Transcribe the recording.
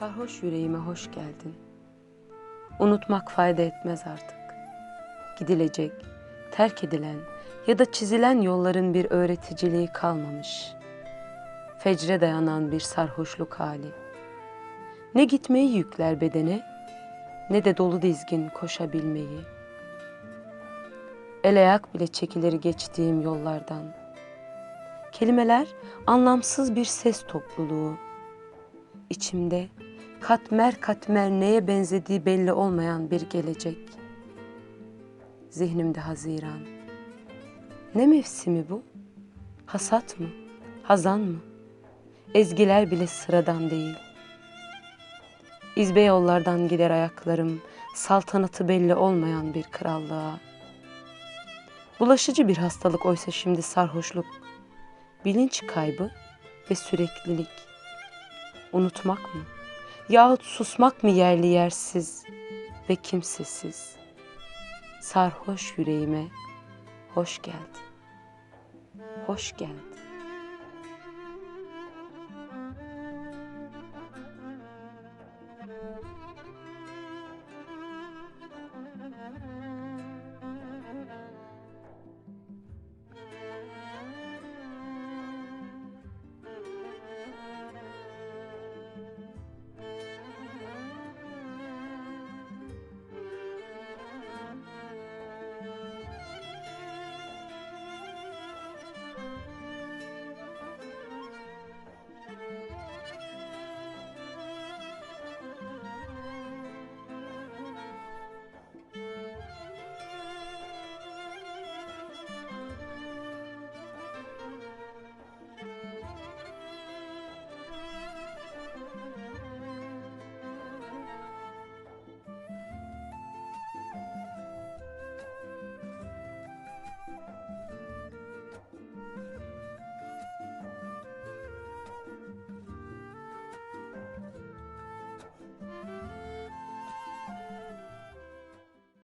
Sarhoş yüreğime hoş geldin. Unutmak fayda etmez artık. Gidilecek, terk edilen ya da çizilen yolların bir öğreticiliği kalmamış. Fecre dayanan bir sarhoşluk hali. Ne gitmeyi yükler bedene, ne de dolu dizgin koşabilmeyi. El ayak bile çekilir geçtiğim yollardan. Kelimeler anlamsız bir ses topluluğu. İçimde katmer katmer neye benzediği belli olmayan bir gelecek. Zihnimde haziran. Ne mevsimi bu? Hasat mı? Hazan mı? Ezgiler bile sıradan değil. İzbe yollardan gider ayaklarım, saltanatı belli olmayan bir krallığa. Bulaşıcı bir hastalık oysa şimdi sarhoşluk, bilinç kaybı ve süreklilik. Unutmak mı? Yahut susmak mı yerli yersiz ve kimsesiz? Sarhoş yüreğime hoş geldin. Hoş geldin.